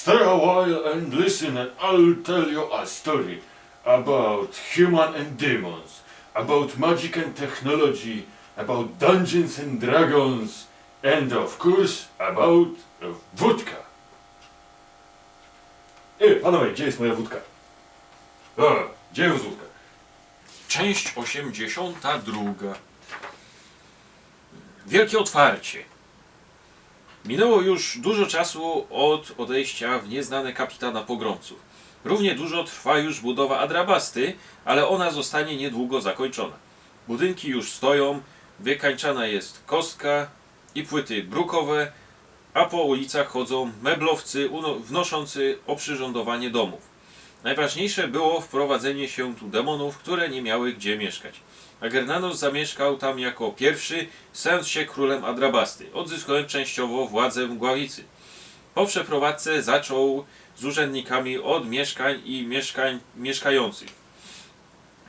Stay a while and listen, and I'll tell you a story about human and demons, about magic and technology, about dungeons and dragons, and of course about wódka. Ej, panowie, gdzie jest moja wódka? O, gdzie jest wódka? Część 82. Wielkie otwarcie. Minęło już dużo czasu od odejścia w nieznane kapitana pogromców. Równie dużo trwa już budowa Adrabasty, ale ona zostanie niedługo zakończona. Budynki już stoją, wykańczana jest kostka i płyty brukowe, a po ulicach chodzą meblowcy wnoszący oprzyrządowanie domów. Najważniejsze było wprowadzenie się tu demonów, które nie miały gdzie mieszkać. Agernanos zamieszkał tam jako pierwszy, stając się królem Adrabasty, odzyskując częściowo władzę Mgławicy. Po przeprowadzce zaczął z urzędnikami od mieszkań i mieszkań mieszkających.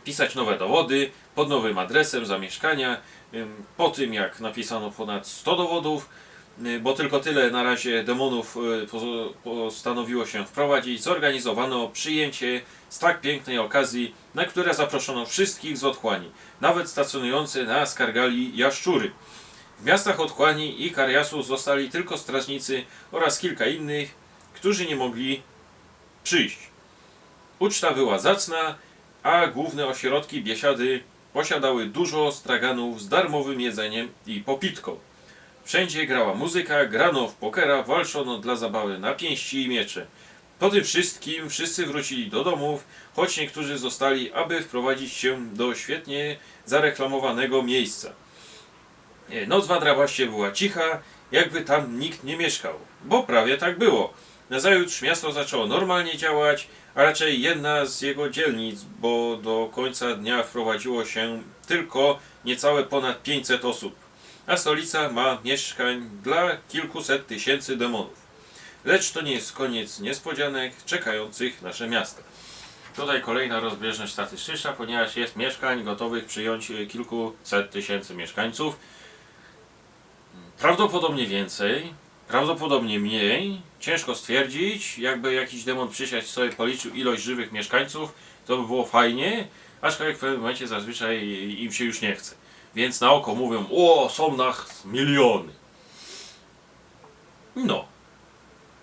Pisać nowe dowody pod nowym adresem zamieszkania. Po tym jak napisano ponad 100 dowodów, bo tylko tyle na razie demonów y, postanowiło się wprowadzić, zorganizowano przyjęcie z tak pięknej okazji, na które zaproszono wszystkich z otchłani, nawet stacjonujące na Skargali jaszczury. W miastach otchłani i Kariasu zostali tylko strażnicy oraz kilka innych, którzy nie mogli przyjść. Uczta była zacna, a główne ośrodki biesiady posiadały dużo straganów z darmowym jedzeniem i popitką. Wszędzie grała muzyka, grano w pokera, walczono dla zabawy na pięści i miecze. Po tym wszystkim wszyscy wrócili do domów, choć niektórzy zostali, aby wprowadzić się do świetnie zareklamowanego miejsca. E, Noc w Adrabaście była cicha, jakby tam nikt nie mieszkał, bo prawie tak było. Nazajutrz miasto zaczęło normalnie działać, a raczej jedna z jego dzielnic, bo do końca dnia wprowadziło się tylko niecałe ponad 500 osób, a stolica ma mieszkań dla kilkuset tysięcy demonów. Lecz to nie jest koniec niespodzianek czekających nasze miasta. Tutaj kolejna rozbieżność statystyczna, ponieważ jest mieszkań gotowych przyjąć kilkuset tysięcy mieszkańców. Prawdopodobnie więcej, prawdopodobnie mniej. Ciężko stwierdzić, jakby jakiś demon przysiadł sobie policzył ilość żywych mieszkańców, to by było fajnie, aczkolwiek w pewnym momencie zazwyczaj im się już nie chce. Więc na oko mówią, o, są nas miliony. No.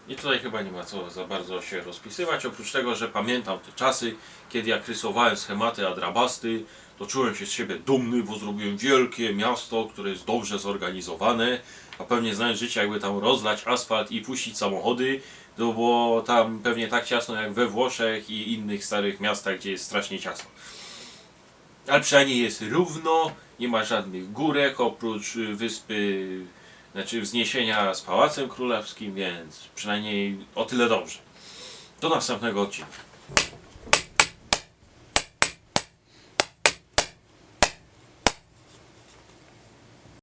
I tutaj chyba nie ma co za bardzo się rozpisywać, oprócz tego, że pamiętam te czasy, kiedy jak rysowałem schematy Adrabasty, to czułem się z siebie dumny, bo zrobiłem wielkie miasto, które jest dobrze zorganizowane, a pewnie znając życie, jakby tam rozlać asfalt i puścić samochody, to było tam pewnie tak ciasno jak we Włoszech i innych starych miastach, gdzie jest strasznie ciasno. Ale przynajmniej jest równo, nie ma żadnych górek oprócz y, wyspy, znaczy wzniesienia z Pałacem Królewskim, więc przynajmniej o tyle dobrze. Do następnego odcinka.